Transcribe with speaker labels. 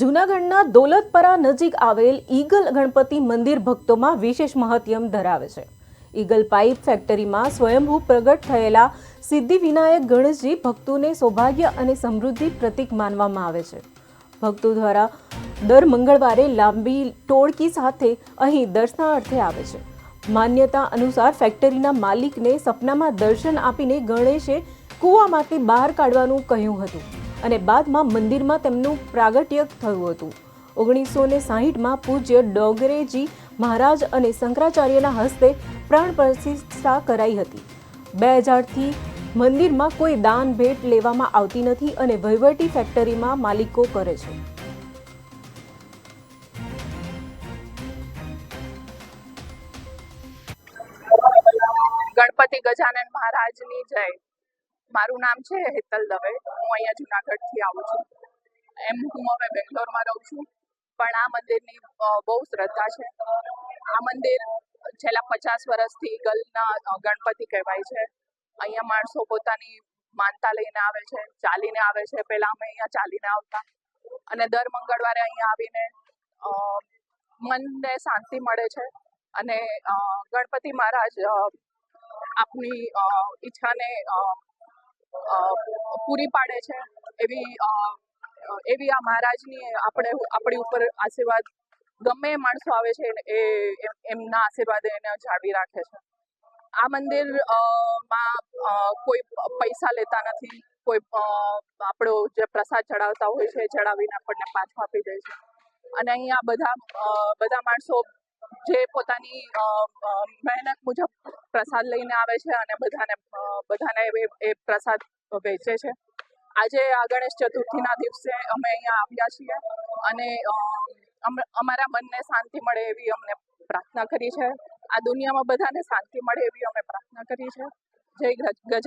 Speaker 1: જૂનાગઢના દોલતપરા નજીક આવેલ ઈગલ ગણપતિ મંદિર ભક્તોમાં વિશેષ મહત્યમ ધરાવે છે. ઈગલ પાઇપ ફેક્ટરીમાં સ્વયંભૂ પ્રગટ થયેલા સિદ્ધિ વિનાયક ગણેશજી ભક્તોને સૌભાગ્ય અને સમૃદ્ધિ પ્રતીક માનવામાં આવે છે. ભક્તો દ્વારા દર મંગળવારે લાંબી ટોળકી સાથે અહીં દર્શનાર્થે આવે છે. માન્યતા અનુસાર ફેક્ટરીના માલિકને સપનામાં દર્શન આપીને ગણેશે કૂવામાંથી બહાર કાઢવાનું કહ્યું હતું. અને બાદમાં મંદિરમાં તેમનું પ્રાગટ્ય થયું હતું. ઓગણીસો ને સાહીઠમાં પૂજ્ય ડોગરેજી મહારાજ અને શંકરાચાર્યના હસ્તે પ્રાણ પ્રતિષ્ઠા કરાઈ હતી. બે હજારથી મંદિરમાં કોઈ દાન ભેટ લેવામાં આવતી નથી અને વહીવટી ફેક્ટરીમાં માલિકો કરે છે.
Speaker 2: ગણપતિ ગજાનન મહારાજની જય. મારું નામ છે હેતલ દવે. હું અહીંયા જુનાગઢથી આવું છું. એમ હું હવે બેંગ્લોરમાં રહું છું. પણ આ મંદિરની બહુ શ્રદ્ધા છે. આ મંદિર છેલ્લા પચાસ વર્ષથી ગલના ગણપતિ કહેવાય છે. અહીંયા માણસો પોતાની માનતા લઈને આવે છે, ચાલીને આવે છે. પહેલા અમે અહીંયા ચાલીને આવતા. અને દર મંગળવારે અહીંયા આવીને મનને શાંતિ મળે છે. અને ગણપતિ મહારાજ આપની ઈચ્છાને પૂરી પાડે છે એવી એવી આ મહારાજની આપણે આપણી ઉપર આશીર્વાદ ગમે માણસો આવે છે એ, એમ- એમના આશીર્વાદ એને જાળવી રાખે છે. આ મંદિરમાં કોઈ પૈસા લેતા નથી, કોઈ આપણો જે પ્રસાદ ચડાવતા હોય છે ચડાવીને આપણને પાછો આપી દે છે. અને અહીંયા બધા બધા માણસો જે પોતાની મહેનત મુજબ પ્રસાદ લઈને આવે છે અને બધાને બધાને એ પ્રસાદ વેચે છે. આજે આ ગણેશ ચતુર્થીના દિવસે અમે અહીંયા આવ્યા છીએ અને અમારા મનને શાંતિ મળે એવી અમને પ્રાર્થના કરી છે. આ દુનિયામાં બધાને શાંતિ મળે એવી અમે પ્રાર્થના કરી છે. જય ગજાન